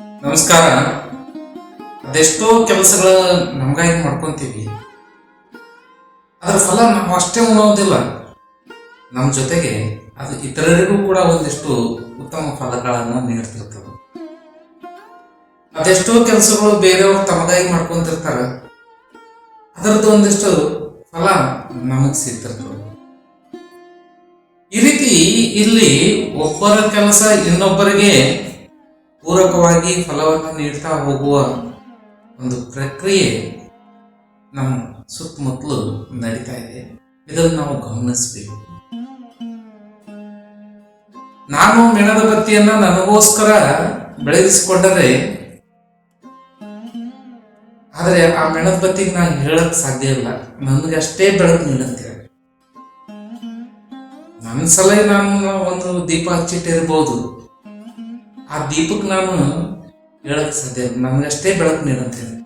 ನಮಸ್ಕಾರ. ಅದೆಷ್ಟೋ ಕೆಲಸಗಳ ನಮಗಾಗಿ ಮಾಡ್ಕೊಂತೀವಿ. ಅದರ ಫಲ ನಾವು ಅಷ್ಟೇ ಉಣೋದಿಲ್ಲ. ನಮ್ಮ ಜೊತೆಗೆ ಅದು ಇತರರಿಗೂ ಕೂಡ ಒಂದಿಷ್ಟು ಉತ್ತಮ ಫಲಗಳನ್ನು ನೀಡ್ತಿರ್ತವೆ ಅದೆಷ್ಟೋ ಕೆಲಸಗಳು ಬೇರೆಯವರು ತಮಗಾಗಿ ಮಾಡ್ಕೊಂತಿರ್ತಾರ. ಅದರದ್ದು ಒಂದಿಷ್ಟು ಫಲ ನಮಗ್ ಸಿಗ್ತಿರ್ತವೆ ಈ ರೀತಿ ಇಲ್ಲಿ ಒಬ್ಬರ ಕೆಲಸ ಇನ್ನೊಬ್ಬರಿಗೆ ಪೂರಕವಾಗಿ ಫಲವನ್ನು ನೀಡ್ತಾ ಹೋಗುವ ಒಂದು ಪ್ರಕ್ರಿಯೆ ನಮ್ಮ ಸುತ್ತಮುತ್ತಲು ನಡೀತಾ ಇದೆ. ಇದನ್ನು ನಾವು ಗಮನಿಸಬೇಕು. ನಾನು ಮೆಣದ ಬತ್ತಿಯನ್ನ ನನಗೋಸ್ಕರ ಬೆಳೆಸಿಕೊಂಡರೆ, ಆದರೆ ಆ ಮೆಣದ ಬತ್ತಿಗೆ ನಾನು ಹೇಳಕ್ ಸಾಧ್ಯ ಇಲ್ಲ. ನನಗೆ ಅಷ್ಟೇ ಬೆಳಕು ನೀಡುತ್ತೆ ನನ್ನ ಸಲಹೆ ನಾನು ಒಂದು ದೀಪ ಹಚ್ಚಿಟ್ಟಿರ್ಬೋದು. ಆ ದೀಪಕ್ಕೆ ನಾನು ಹೇಳಕ್ ಸಾಧ್ಯ ನನಗಷ್ಟೇ ಬೆಳಕು ಹೇಳಿ.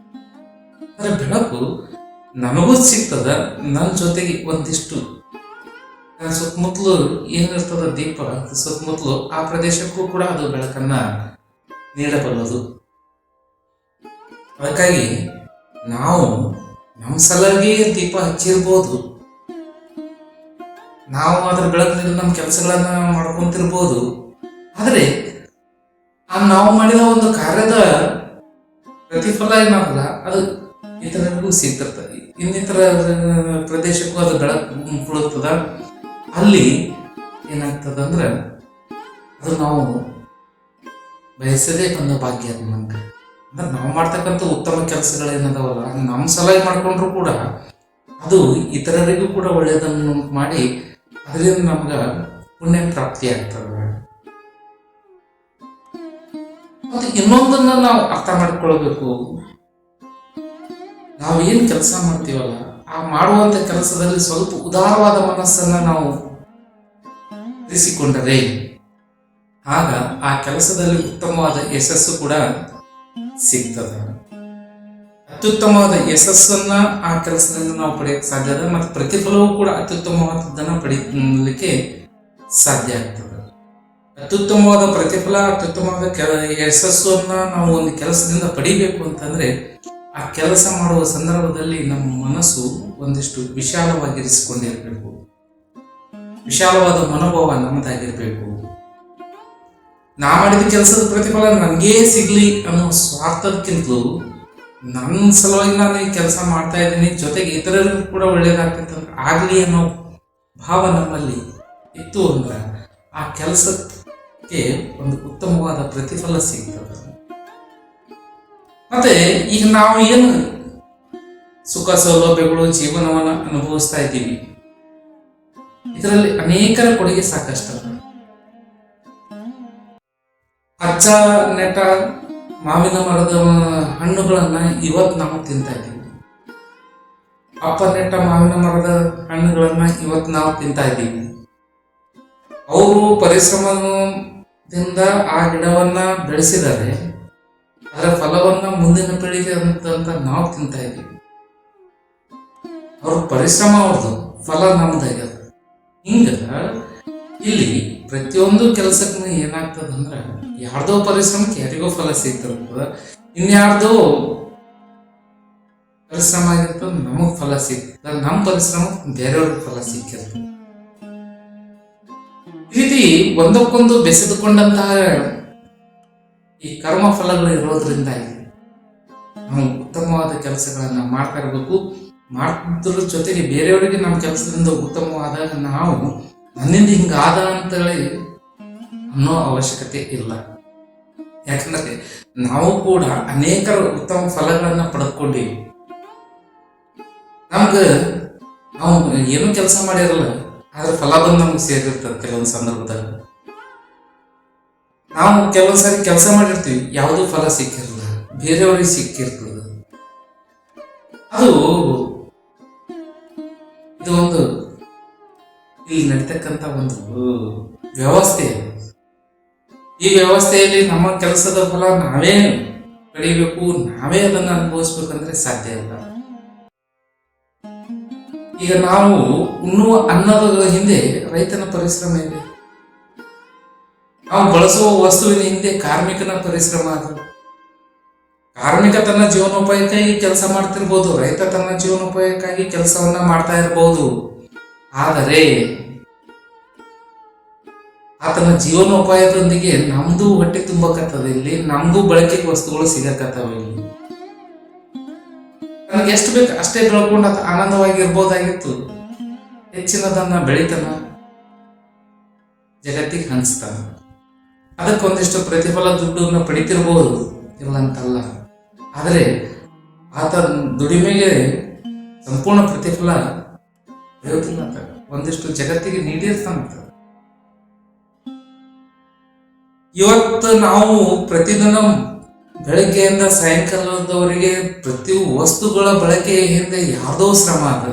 ಆದರೆ ಬೆಳಕು ನಮಗೂ ಸಿಗ್ತದ ನನ್ನ ಜೊತೆಗೆ ಒಂದಿಷ್ಟು. ಸುತ್ತಮುತ್ತಲು ಏನಿರ್ತದ ದೀಪ ಸುತ್ತಮುತ್ತಲು ಆ ಪ್ರದೇಶಕ್ಕೂ ಕೂಡ ಅದು ಬೆಳಕನ್ನ ನೀಡಬಲ್ಲದು. ಅದಕ್ಕಾಗಿ ನಾವು ನಮ್ಮ ಸಲುವಾಗಿ ದೀಪ ಹಚ್ಚಿರ್ಬೋದು. ನಾವು ಅದ್ರ ಬೆಳಕಿನಲ್ಲಿ ನಮ್ಮ ಕೆಲಸಗಳನ್ನ ಮಾಡ್ಕೊಂತಿರ್ಬೋದು. ಆದರೆ ನಾವು ಮಾಡಿದ ಒಂದು ಕಾರ್ಯದ ಪ್ರತಿಫಲ ಏನಾಗಲ್ಲ ಅದು ಇತರರಿಗೂ ಸಿಗ್ತಿರ್ತದೆ. ಇನ್ನಿತರ ಪ್ರದೇಶಕ್ಕೂ ಅದು ಬೆಳ ಬೀಳುತ್ತದ ಅಲ್ಲಿ ಏನಾಗ್ತದಂದ್ರೆ, ಅದು ನಾವು ಬಯಸದೇ ಒಂದು ಭಾಗ್ಯ ಅದು ನಮ್ಗೆ. ಅಂದ್ರೆ ನಾವು ಮಾಡ್ತಕ್ಕಂಥ ಉತ್ತಮ ಕೆಲಸಗಳೇನದಾವಲ್ಲ ನಮ್ಮ ಸಲಹೆ ಮಾಡಿಕೊಂಡ್ರು ಕೂಡ ಅದು ಇತರರಿಗೂ ಕೂಡ ಒಳ್ಳೆಯದನ್ನು ಮಾಡಿ, ಅದರಿಂದ ನಮ್ಗೆ ಪುಣ್ಯ ಪ್ರಾಪ್ತಿ ಆಗ್ತದೆ. ಮತ್ತೆ ಇನ್ನೊಂದನ್ನ ನಾವು ಅರ್ಥ ಮಾಡ್ಕೊಳ್ಬೇಕು. ನಾವು ಏನು ಕೆಲಸ ಮಾಡ್ತೀವಲ್ಲ, ಆ ಮಾಡುವಂತ ಕೆಲಸದಲ್ಲಿ ಸ್ವಲ್ಪ ಉದಾರವಾದ ಮನಸ್ಸನ್ನ ನಾವು ಇರಿಸಿಕೊಂಡರೆ ಆಗ ಆ ಕೆಲಸದಲ್ಲಿ ಉತ್ತಮವಾದ ಯಶಸ್ಸು ಕೂಡ ಸಿಗ್ತದೆ. ಅತ್ಯುತ್ತಮವಾದ ಯಶಸ್ಸನ್ನ ಆ ಕೆಲಸದಿಂದ ನಾವು ಪಡೆಯಕ್ಕೆ ಸಾಧ್ಯ ಮತ್ತು ಪ್ರತಿಫಲವೂ ಕೂಡ ಅತ್ಯುತ್ತಮವಾದದ್ದನ್ನ ಪಡೆಯಲಿಕ್ಕೆ ಸಾಧ್ಯ ಆಗ್ತದೆ. ಅತ್ಯುತ್ತಮವಾದ ಪ್ರತಿಫಲ, ಅತ್ಯುತ್ತಮವಾದ ಕೆಲ ಯಶಸ್ಸನ್ನ ನಾವು ಒಂದು ಕೆಲಸದಿಂದ ಪಡಿಬೇಕು ಅಂತಂದ್ರೆ, ಆ ಕೆಲಸ ಮಾಡುವ ಸಂದರ್ಭದಲ್ಲಿ ನಮ್ಮ ಮನಸ್ಸು ಒಂದಿಷ್ಟು ವಿಶಾಲವಾಗಿರಿಸಿಕೊಂಡಿರಬೇಕು. ವಿಶಾಲವಾದ ಮನೋಭಾವ ನಮ್ಮದಾಗಿರ್ಬೇಕು. ನಾ ಮಾಡಿದ ಕೆಲಸದ ಪ್ರತಿಫಲ ನನಗೇ ಸಿಗ್ಲಿ ಅನ್ನೋ ಸ್ವಾರ್ಥಕ್ಕಿಂತಲೂ ನನ್ನ ಸಲುವಾಗಿ ನಾನು ಈ ಕೆಲಸ ಮಾಡ್ತಾ ಇದ್ದೀನಿ, ಜೊತೆಗೆ ಇತರರಿಗೂ ಕೂಡ ಒಳ್ಳೇದಾಗ್ತೈತೆ ಆಗಲಿ ಅನ್ನೋ ಭಾವ ನಮ್ಮಲ್ಲಿ ಇತ್ತು ಅಂದ್ರೆ, ಆ ಕೆಲಸಕ್ಕೆ ಒಂದು ಉತ್ತಮವಾದ ಪ್ರತಿಫಲ ಸಿಗ್ತದೆ. ಮತ್ತೆ ಈಗ ನಾವು ಏನು ಸುಖ ಸೌಲಭ್ಯಗಳು ಜೀವನವನ್ನ ಅನುಭವಿಸ್ತಾ ಇದ್ದೀವಿ? ಇದರಲ್ಲಿ ಅನೇಕರ ಕೊಡುಗೆ ಸಾಕಷ್ಟು ಅಜ್ಜ, ನೆಟ್ಟ, ಮಾವಿನ ಮರದ ಹಣ್ಣುಗಳನ್ನ ಇವತ್ತು ನಾವು ತಿಂತಾ ಇದ್ದೀವಿ. ಅಪ್ಪ, ನೆಟ್ಟ, ಮಾವಿನ ಮರದ ಹಣ್ಣುಗಳನ್ನ ಇವತ್ತು ನಾವು ತಿಂತಾ ಇದ್ದೀವಿ. ಅವರು ಪರಿಶ್ರಮದಿಂದ ಆ ಗಿಡವನ್ನ ಬೆಳೆಸಿದರೆ ಅದರ ಫಲವನ್ನ ಮುಂದಿನ ಪೀಳಿಗೆ ಅಂತ ನಾವು ತಿಂತಾ ಇದ್ದೀವಿ. ಅವ್ರ ಪರಿಶ್ರಮ ಅವ್ರದ್ದು ಫಲ ನಮ್ದಾಗ್ಯದ ಹಿಂಗ ಇಲ್ಲಿ ಪ್ರತಿಯೊಂದು ಕೆಲಸಕ್ಕೂ ಏನಾಗ್ತದ ಅಂದ್ರ ಯಾರ್ದೋ ಪರಿಶ್ರಮಕ್ಕೆ ಯಾರಿಗೋ ಫಲ ಸಿಗ್ತಿರ್ತದ ಇನ್ಯಾರ್ದೋ ಪರಿಶ್ರಮ ಆಗಿರ್ತದ ನಮಗ್ ಫಲ ಸಿಗ್ತದ ನಮ್ಮ ಪರಿಶ್ರಮ ಬೇರೆಯವ್ರಿಗೆ ಫಲ ಸಿಕ್ಕಿರ್ತದೆ. ರೀತಿ ಒಂದಕ್ಕೊಂದು ಬೆಸೆದುಕೊಂಡಂತಹ ಈ ಕರ್ಮ ಫಲಗಳು ಇರೋದ್ರಿಂದ ನಾವು ಉತ್ತಮವಾದ ಕೆಲಸಗಳನ್ನ ಮಾಡ್ತಾ ಇರಬೇಕು. ಮಾಡ್ತಿದ್ರ ಜೊತೆಗೆ ಬೇರೆಯವರಿಗೆ ನಮ್ಮ ಕೆಲಸದಿಂದ ಉತ್ತಮವಾದ ನಾವು ನನ್ನಿಂದ ಹಿಂಗಾದ ಅಂತೇಳಿ ಅನ್ನೋ ಅವಶ್ಯಕತೆ ಇಲ್ಲ. ಯಾಕಂದ್ರೆ ನಾವು ಕೂಡ ಅನೇಕ ಉತ್ತಮ ಫಲಗಳನ್ನ ಪಡೆದುಕೊಂಡಿವಿ ನಮ್ಗ ನಾವು ಏನು ಕೆಲಸ ಮಾಡಿರಲ್ಲ ಆದ್ರೆ ಫಲ ಬಂದು ನಮ್ಗೆ ಸೇರಿರ್ತದೆ ಕೆಲವೊಂದು ಸಂದರ್ಭದಾಗ ನಾವು ಕೆಲವೊಂದು ಸಾರಿ ಕೆಲಸ ಮಾಡಿರ್ತೀವಿ, ಯಾವುದೂ ಫಲ ಸಿಕ್ಕಿರಲ್ಲ ಬೇರೆಯವ್ರಿಗೆ ಸಿಕ್ಕಿರ್ತದೆ ಅದು ಇದು ಒಂದು ಇಲ್ಲಿ ನಡೀತಕ್ಕಂಥ ಒಂದು ವ್ಯವಸ್ಥೆ. ಈ ವ್ಯವಸ್ಥೆಯಲ್ಲಿ ನಮ್ಮ ಕೆಲಸದ ಫಲ ನಾವೇ ಪಡಿಬೇಕು ನಾವೇ ಅದನ್ನು ಅನುಭವಿಸ್ಬೇಕಂದ್ರೆ ಸಾಧ್ಯ ಇಲ್ಲ. ಈಗ ನಾವು ಉಣ್ಣುವ ಅನ್ನದ ಹಿಂದೆ ರೈತನ ಪರಿಶ್ರಮ ಇದೆ. ನಾವು ಬಳಸುವ ವಸ್ತುವಿನ ಹಿಂದೆ ಕಾರ್ಮಿಕನ ಪರಿಶ್ರಮ ಅದು. ಕಾರ್ಮಿಕ ತನ್ನ ಜೀವನೋಪಾಯಕ್ಕಾಗಿ ಕೆಲಸ ಮಾಡ್ತಿರ್ಬೋದು, ರೈತ ತನ್ನ ಜೀವನೋಪಾಯಕ್ಕಾಗಿ ಕೆಲಸವನ್ನ ಮಾಡ್ತಾ ಇರಬಹುದು ಆದರೆ, ಆತನ ಜೀವನೋಪಾಯದೊಂದಿಗೆ ನಮ್ದು ಹೊಟ್ಟೆ ತುಂಬಕತ್ತದ ಇಲ್ಲಿ ನಮಗೂ ಬಳಕೆಗೆ ವಸ್ತುಗಳು ಸಿಗಕತ್ತವ ಇಲ್ಲಿ. ನನಗೆ ಎಷ್ಟು ಬೇಕು ಅಷ್ಟೇ ಬೆಳ್ಕೊಂಡು ಅದು ಆನಂದವಾಗಿರ್ಬೋದಾಗಿತ್ತು ಹೆಚ್ಚಿನದನ್ನ ಬೆಳಿತಾನ ಜಗತ್ತಿಗೆ ಹಂಚ್ತಾನ. ಅದಕ್ಕೊಂದಿಷ್ಟು ಪ್ರತಿಫಲ ದುಡ್ಡನ್ನು ಪಡಿತಿರ್ಬೋದು ಇಲ್ಲ ಅಂತಲ್ಲ ಆದರೆ ಆತ ದುಡಿಮೆಗೆ ಸಂಪೂರ್ಣ ಪ್ರತಿಫಲ ಆತ ಒಂದಿಷ್ಟು ಜಗತ್ತಿಗೆ ನೀಡಿರ್ತಾನಂತ ಇವತ್ತು ನಾವು ಪ್ರತಿದಿನ ಬೆಳಗ್ಗೆಯಿಂದ ಸಾಯಂಕಾಲದವರೆಗೆ ಪ್ರತಿ ವಸ್ತುಗಳ ಬಳಕೆ ಹಿಂದೆ ಯಾರ್ದೋ ಶ್ರಮ ಅದ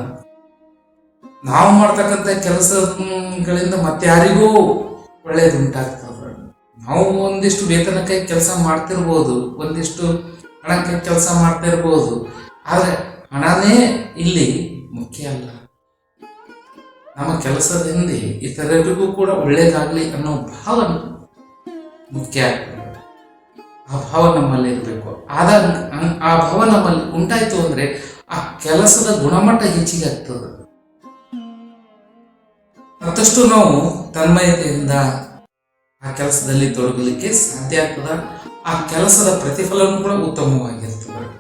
ನಾವು ಮಾಡ್ತಕ್ಕಂಥ ಕೆಲಸಗಳಿಂದ ಮತ್ತೆ ಯಾರಿಗೂ ಒಳ್ಳೇದು ಉಂಟಾಗ್ತದ. ನಾವು ಒಂದಿಷ್ಟು ವೇತನಕ್ಕೆ ಕೆಲಸ ಮಾಡ್ತಿರ್ಬೋದು, ಒಂದಿಷ್ಟು ಹಣಕ್ಕೆ ಕೆಲಸ ಮಾಡ್ತಾ ಇರ್ಬೋದು ಆದರೆ ಹಣನೇ ಇಲ್ಲಿ ಮುಖ್ಯ ಅಲ್ಲ. ನಮ್ಮ ಕೆಲಸದ ಹಿಂದೆ ಇತರರಿಗೂ ಕೂಡ ಒಳ್ಳೇದಾಗ್ಲಿ ಅನ್ನೋ ಭಾವನೆ ಮುಖ್ಯ ಆಗ್ತದೆ. ಆ ಭಾವ ನಮ್ಮಲ್ಲಿ ಇರಬೇಕು. ಆದಾಗ ಆ ಭಾವ ನಮ್ಮಲ್ಲಿ ಉಂಟಾಯಿತು ಅಂದ್ರೆ ಆ ಕೆಲಸದ ಗುಣಮಟ್ಟ ಹೆಚ್ಚಿಗೆ ಆಗ್ತದೆ. ಮತ್ತಷ್ಟು ನಾವು ತನ್ಮಯತೆಯಿಂದ ಆ ಕೆಲಸದಲ್ಲಿ ತೊಡಗಲಿಕ್ಕೆ ಸಾಧ್ಯ ಆಗ್ತದ. ಆ ಕೆಲಸದ ಪ್ರತಿಫಲನೂ ಕೂಡ ಉತ್ತಮವಾಗಿರ್ತದೆ.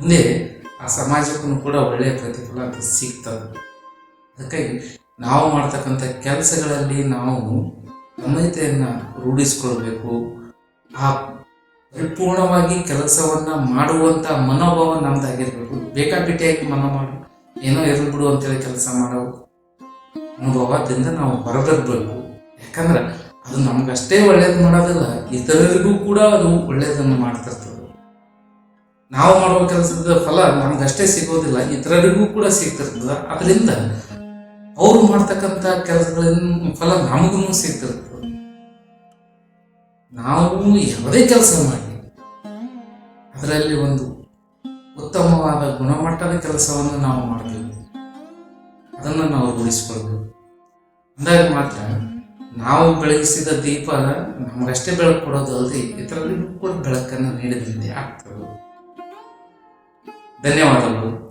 ಮುಂದೆ ಆ ಸಮಾಜಕ್ಕೂ ಕೂಡ ಒಳ್ಳೆಯ ಪ್ರತಿಫಲ ಅಂತ ಸಿಗ್ತದೆ. ಅದಕ್ಕಾಗಿ ನಾವು ಮಾಡ್ತಕ್ಕಂಥ ಕೆಲಸಗಳಲ್ಲಿ ನಾವು ತನ್ಮಯತೆಯನ್ನು ರೂಢಿಸ್ಕೊಳ್ಬೇಕು. ಆ ಪರಿಪೂರ್ಣವಾಗಿ ಕೆಲಸವನ್ನ ಮಾಡುವಂತ ಮನೋಭಾವ ನಮ್ದಾಗಿರ್ಬೇಕು. ಬೇಕಾಬಿಟ್ಟಿಯಾಗಿ ಮನ ಮಾಡು ಏನೋ ಇರಲಿ ಬಿಡು ಅಂತೇಳಿ ಕೆಲಸ ಮಾಡೋ ಅನುಭವದಿಂದ ನಾವು ಬರದಿರ್ಬೇಕು. ಯಾಕಂದ್ರೆ ಅದು ನಮ್ಗಷ್ಟೇ ಒಳ್ಳೇದು ಮಾಡೋದಿಲ್ಲ, ಇತರರಿಗೂ ಕೂಡ ಅದು ಒಳ್ಳೇದನ್ನು ಮಾಡ್ತಿರ್ತದೆ. ನಾವು ಮಾಡುವ ಕೆಲಸದ ಫಲ ನಮ್ಗಷ್ಟೇ ಸಿಗೋದಿಲ್ಲ, ಇತರರಿಗೂ ಕೂಡ ಸಿಗ್ತಿರ್ತದ. ಅದರಿಂದ ಅವ್ರು ಮಾಡ್ತಕ್ಕಂಥ ಕೆಲಸಗಳಿಂದ ಫಲ ನಮಗೂ ಸಿಗ್ತಿರ್ತದೆ. ನಾವು ಯಾವುದೇ ಕೆಲಸ ಮಾಡಿ ಅದರಲ್ಲಿ ಒಂದು ಉತ್ತಮವಾದ ಗುಣಮಟ್ಟದ ಕೆಲಸವನ್ನು ನಾವು ಮಾಡಬೇಕು ಅದನ್ನು ನಾವು ರೂಢಿಸ್ಕೊಳ್ಬೇಕು. ಅಂದಾಗ ಮಾತ್ರ ನಾವು ಬೆಳಗಿಸಿದ ದೀಪ ನಮಗಷ್ಟೇ ಬೆಳಕು ಕೊಡೋದು ಅಲ್ಲದೆ ಇತರಲ್ಲಿ ಕೂಡ ಬೆಳಕನ್ನು ನೀಡಿದಂತೆ ಆಗ್ತದೆ. ಧನ್ಯವಾದಗಳು.